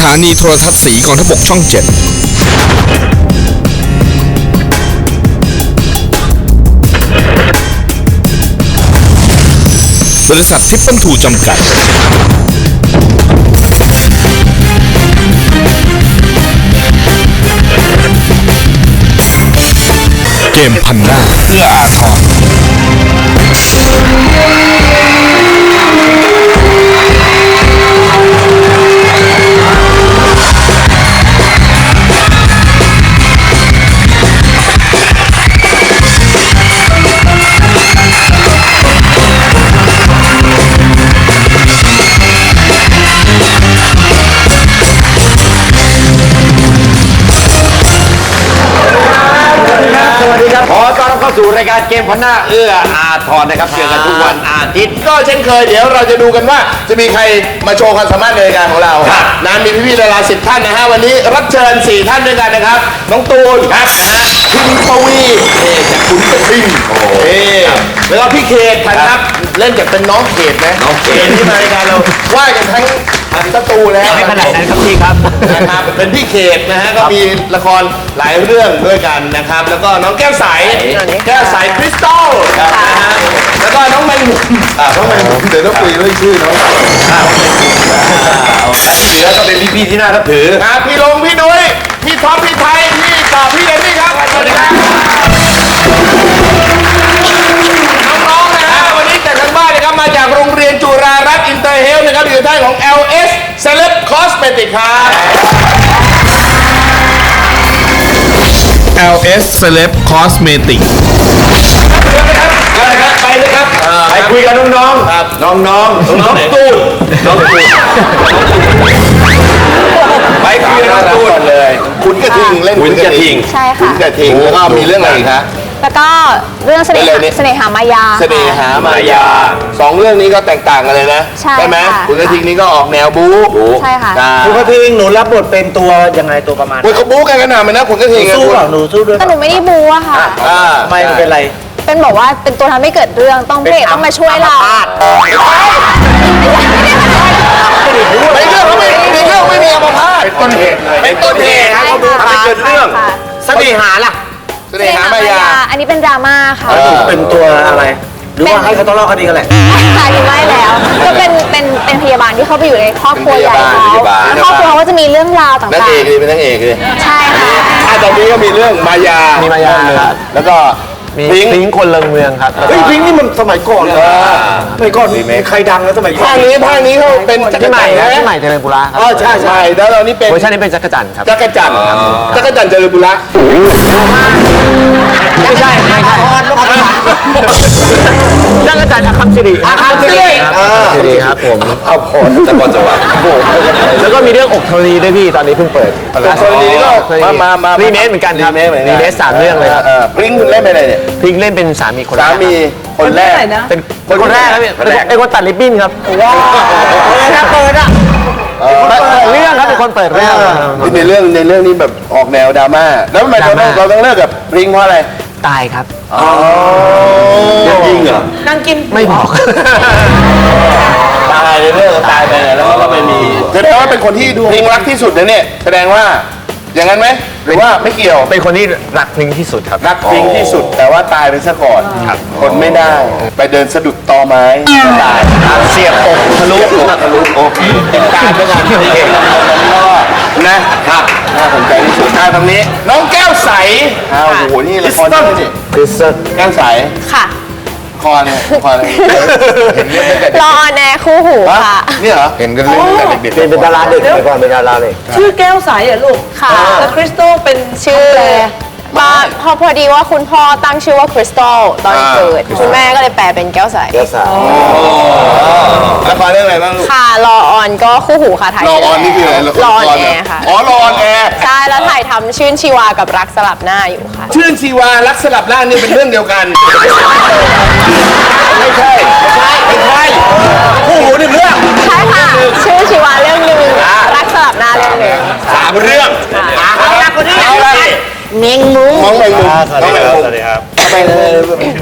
ถานีโทรทัศน์สีกองทพบกช่องเจ็ดบริษัททิปเปิลทูจำกัด เกมพันหน้าเพื่ออาทร สู่รายการเกมพันหน้าเอื้ออาทรนะครับเจอกันทุกวันอาทิตย์ก็เช่นเคยเดี๋ยวเราจะดูกันว่าจะมีใครมาโชว์ความสามารถในรายการของเราครับนะมีพี่ๆดาราสิบท่านนะฮะวันนี้รับเชิญสี่ท่านด้วยกันนะครับน้องตูนครับนะฮะคุณปวีนี่จากคุณกระทิงเอ้แล้วก็พี่เขตนะครับเล่นจากเป็นน้องเขตไหมน้องเขตที่มารายการเราว่ากันทั้ง ทั้งสตูแล้วไม่ขนาดนั้นครับพี่ครับนะครับเป็นพี่เขตนะฮะก็มีละครหลายเรื่องด้วยกันนะครับ แล้วก็น้องแก้วใสแก้วใสคริสตัลนะฮะแล้วก็น้องแมงมุมอ่าน้องแมงมุมเดี๋ยวต้องคุยเรื่องชื่อน้องและที่เหลือก็เป็นพี่ๆที่น่านับถือครับพี่ลงพี่นุ้ยพี่ท็อปพี่ไทยพี่ต่อพี่เดนนี่ครับสวัสดีครับ Cosmetic ครับ LS Celeb Cosmetic ไปเลยครับไปเลยครับไปคุยกับน้องๆครับน้องๆน้องน้องตูนน้องตูนไปคุยกับน้องตูนเลย คุณกระทิงเล่นขุนกระทิงใช่คุณค่ะกระทิงแล้วก็มีเรื่องอะไรอีกฮะ แล้วก็เรื่องเสน่เรื่องหานี้ เสน่หามายา เสน่หามายาสองเรื่องนี้ก็แตกต่างกันเลยนะใช่ไหมค่ะคุณกระทิงนี่ก็ออกแนวบู๊ใช่ค่ะใช่คุณกระทิงหนูรับบทเป็นตัวยังไงตัวประมาณโอ้ยเขาบู๊กันขนาดนั้นนะคุณกระทิงอะสู้คุณเปล่าหนูสู้ด้วยแต่หนูไม่ได้บูอะค่ะ อ่าทำไมมันเป็นไร เป็นบอกว่าเป็นตัวทำให้เกิดเรื่องต้องพระเอกต้องมาช่วยเราในเรื่องเขาไม่ในเรื่องไม่มีอัมพาตเป็นต้นเหตุเลยเป็นต้นเหตุใช่เขาบู๊ค่ะทำให้เกิดเรื่อง ใช่ค่ะ เสน่หาล่ะ เสน่หามายาอั นนี้เป็นดราม่าค่ะเออเป็นตัวอะไร หรือว่าให้เขาทะเลาะกันดีกันแหละค่ะที่ไม่แล้ว ก็เป็นเป็นเป็นพยาบาลที่เข้าไปอยู่ในครอบครัวใหญ่เขาเป็นพยาบาลครอบครัวเขาก็จะมีเรื่องราวต่างนักเอกเลยเป็นนักเอกเลย ๆ ใช่ค่ะ อะตอนนี้ก็มีเรื่องมายามีมายาครับแล้วก็ มีพิงค์พิงค์คนเลิงเมืองครับเฮ้ยพิงค์นี่มันสมัยก่อนเลยสมัยก่อนมีใครดังแล้วสมัยก่อภานคนี้ภาคนี้เขาเป็นจักรพี่ใหม่จันทร์ครับนะพี่ใหม่เจริญปุระครับอ๋อใช่ใช่แล้วเรานี่เป็นเวอร์ชันนี้เป็นจักรจันทร์ครับ จักรจันทร์จักรจันทร์เจริญบุระไม่ใช่ไม่ใช่จักรจันทร์อาคัมสิริอาคัมสิริสิริครับผม เอาพรตะกอนจังหวัดแล้วก็มีเรื่องอกทรีด้วยพี่ ตอนนี้เพิ่งเปิดตอนนี้ก็มามามารีเมคเหมือนกันครับรีเมคเหมือนกัน รีเมคสามเรื่องเลยครับเออพริ้งคุณเล่นไปไหนเนี่ยพิงค์เล่นเป็นสามีคนแรสากมีคนแรก เป็นเป็นคนแรกครับพี่เป็นคนตัดริบบิ้นครับว้าวเปิดอะเปิดเรื่องครับเป็นคนเปิดเรื่อง ในเรื่องในเรื่องนี้แบบออกแนวดราม่าแล้วทำไมเราต้องเราต้องเลิกกับพริ้งเพราะอะไรตายครับจริงเหรอไม่บอก ตายเลิกตายไปแล้วก็ไม่มีแสดงว่าเป็นคนที่ดูพริ้งรักที่สุดนะเนี่ยแสดงว่าอย่างนั้นไหม หรือว่าไม่เกี่ยวเป็นคนที่รักพิงค์ที่สุดครับ รักพริ้งที่สุด แต่ว่าตายไปซะก่อนคนไม่ได้ ไปเดินสะดุดตอไม้ตายเสียบอกทะลุทะลุโอเคติดตามด้วยกันโอเคนะครับน่าสนใจที่สุดหน้าตรงนี้ น้องแก้วใสอ้าวโอ้โหนี่ละครเยอะนี่คริสตัลแก้วใส ค่ะ คอนเนี่ยคอนเห็นเรื่องตั้งแต่เด็กอออนแอร์คู่หูค่ะ เนี่ยเหรอ เห็นกันเรื่องตั้งแต่เด็กๆเป็นดาราเด็กเมื่อก่อนเป็นดาราเด็ก ชื่อแก้วใสเหรอลูกค่ะ แล้วคริสตัลเป็นชื่อแปลบ้านพอพอดีว่าคุณพ่อตั้งชื่อว่าคริสตัลตอนเกิด คุณแม่ก็เลยแปลเป็นแก้วใสเจ้าสาวละครเรื่องอะไรบ้างลูกค่ะรอออนก็คู่หูค่ะถ่ายรอออนนี่คืออะไรละครอออนแอร์ค่ะ อ๋อรอออนแอร์ใช่ แล้วถ่ายทำชื่นชีวากับรักสลับหน้าอยู่ค่ะ ชื่นชีวารักสลับร่างนี่เป็นเรื่องเดียวกันามเรื่องเอาละคนนี้เอาละเมงมุ้งมองแมงมุมสวัสดีครับสวัสดีครับทำไม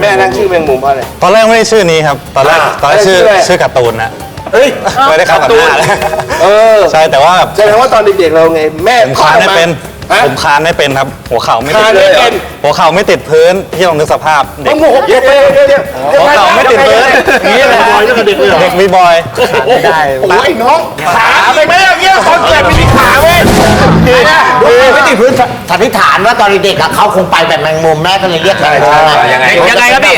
แม่นั่งชื่อแมงมุมเพราะอะไรตอนแรกไม่ได้ชื่อนี้ครับ ตอนแรกตอนแรกชื่อชื่อการ์ตูนนะไม่ได้เข้ากับหน้าเลยเออใช่แต่ว่าแสดงว่าตอนเด็กๆเราไงแม่ผมคานไม่เป็นผมคานไม่เป็นครับ หัวเข่าไม่ติดคลานหัวเข่าไม่ติดพื้นที่ลองนึกสภาพเด็ต้กองโมโหเดี๋ยวเดี๋ยวเดี๋ยวเดี๋ยวหัวเข่าไม่ติดพื้นนี้เลยบอยตั้งแต่เด็กเลยเหรอเด็กมีบอยไม่ได้โอ้ยน้องขาไม่ไม่อย่างเงี้ยคนแก่ไม่มีขาเว้ยไม่ติดพื้นสันนิษฐานว่าตอนเด็กๆอะเขาคงไปแบบแมงมุมแม่ก็เลยเรียกแมงมุมยังไงยังไงครับพี่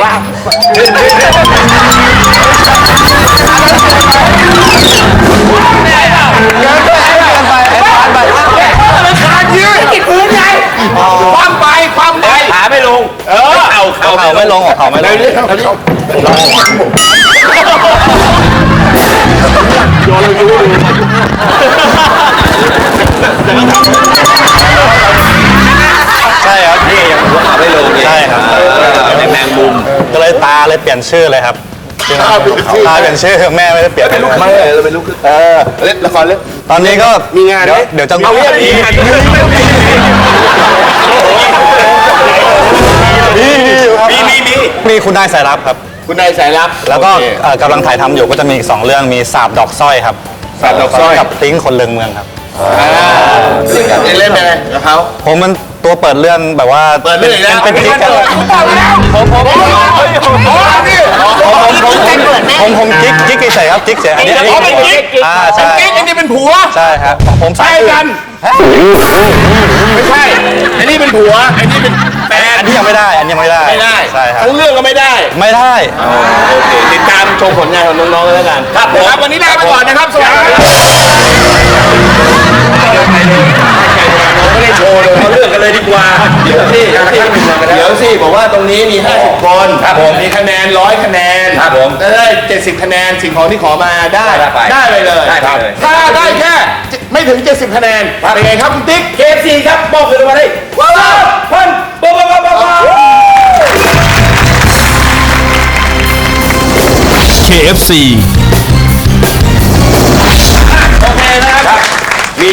ความไปความไปขาไม่ลง เออเข่าหัวเข่าเข่าไม่ลงหัวเข่าไม่ลงใเลยตาเลยเปลี่ยนชื่อเลยครับตาเปลี่ยนชื่อแม่ไม่ได้เปลี่ยนไม่เราเป็นลูกครึ่งเออเล่นละครเล่นตอนนี้ก็มีงานไหมเดี๋ยวเดี๋ยวจะเอาเนี่ยมีงานมีมีอยู่ครับมีมีมีมีคุณนายสายลับครับ คุณนายสายลับ แล้วก็โอเคเอ่อกำลังถ่ายทำอยู่ก็จะมีอีกสองเรื่องมีสาบดอกสร้อยครับสาบดอกสร้อยกับพริ้งคนเลืองเมืองครับ เล่นเป็นไงกับเขา ผมมันตัวเปิดเรื่องแบบว่าเปิดเรื่องอีกแล้วเป็นพริกเปิดผมบอกแล้วผมผมผมนี่ผมผมกิ๊กกิ๊กเฉยๆครับกิ๊กเฉยอันนี้อันนี้อ๋อเป็นกิ๊กอ่าใช่กิ๊กอันนี้เป็นผัวใช่ครับผมสาใช่ยอื่กันไม่ใช่อันนี้เป็นผัวอันนี้เป็นแฟนอันนี้ยังไม่ได้อันนี้ยังไม่ได้ไม่ได้ใช่ครับทั้งเรื่องก็ไม่ได้ ไม่ได้โอเคติดตามชมผลงานของน้องๆแล้วกันครับครับวันนี้ลาไปก่อนนะครับสวัสดีครับไม่ได้ โชว์เลยเขาเลือกกันเลยดีกว่าเดี๋ยวสิเดี๋ยวสิบอกว่าตรงนี้มี 50 คนครับผมมีคะแนนร้อยคะแนนครับผมได้70 คะแนนสิ่งของที่ขอมาได้ได้ไปได้ไปเลยได้ไปเลย ถ้าได้แค่ไม่ถึง 70 คะแนนเป็นไงครับคุณติ๊กเกมซีครับบอกเลยมาได้ว้าวพันบ๊อบบ๊อบบ๊อบบ๊อบ KFC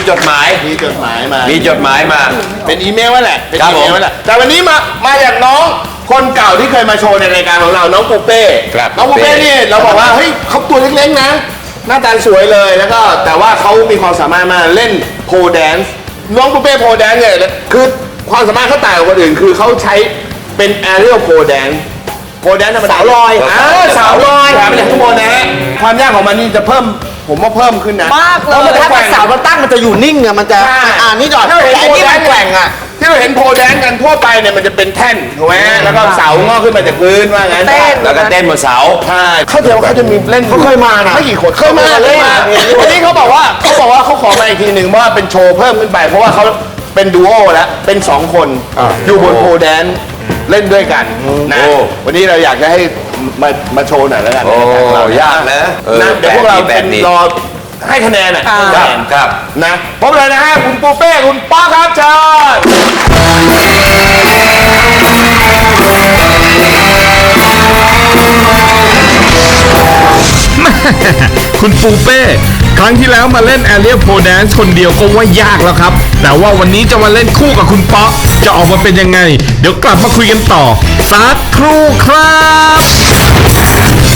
จดหมาย มีจดหมายมา มีจดหมายมา เป็นอีเมลว่าแหละ เป็นครับอีเมลผมว่าแหละ แต่วันนี้มา มาจากน้องคนเก่าที่เคยมาโชว์ในรายการของเรา น้องปูเป้ ครับน้องปูเป้ปูเป้ นี่เราบอกว่า เฮ้ยเขาตัวเล็กๆนะ หน้าตาสวยเลย แล้วก็แต่ว่าเขามีความสามารถมาเล่นโพแดนซ์ น้องปูเป้โพแดนซ์เนี่ยคือความสามารถเขาต่างกับคนอื่น คือเขาใช้เป็นแอเรียลโพแดนซ์โพแดนซ์ธรรมดาสาวลอย อ่าสาวลอยถามไปจากข้างบนนะฮะ ความยากของมันนี่จะเพิ่ม ผมว่าเพิ่มขึ้นนะ มากเลแล้วมันย ถ้าเป็นสาวมันตั้งมันจะอยู่นิ่งอะมันจะใช่ อ่านี่หน่อยถ้าเราเห็นแต่อันนี้มันแกว่งอะที่เราเห็นโพแดนกันทั่วไปเนี่ยมันจะเป็นแท่นถูกไหมแล้วก็เสางอกขึ้นมาจากพื้นว่างั้นเต้น แล้วก็เต้นบนเสา ใช่เขาเดียวาเขาจะมีเล่นเขาเคยมานะไม่กี่คนเคยมาเคเลยยมามาวันนี้เขาบอกว่าเขาบอกว่าเขาขอมาอีกทีหนึ่งว่าเป็นโชว์เพิ่มขึ้นไป เพราะว่าเขาเป็นดูโอแล้วเป็นสองคนอยู่บนโพแดน เล่นด้วยกันนะโอ้ วันนี้เราอยากจะให้มามาโชว์หน่อยแล้วกันโอ้ในรายการของเรายากนะเออนะเดี๋ยวพวกเราแปลเป็กนดีรอให้คะแนนอะครับครับ นะพบเลยนะฮะคุณปูเป้คุณป้าครับเชิญ คุณปูเป้ ครั้งที่แล้วมาเล่นแอเรียโพแดนซ์คนเดียวก็ว่ายากแล้วครับ แต่ว่าวันนี้จะมาเล่นคู่กับคุณป๊อกจะออกมาเป็นยังไง เดี๋ยวกลับมาคุยกันต่อสักครู่ครับ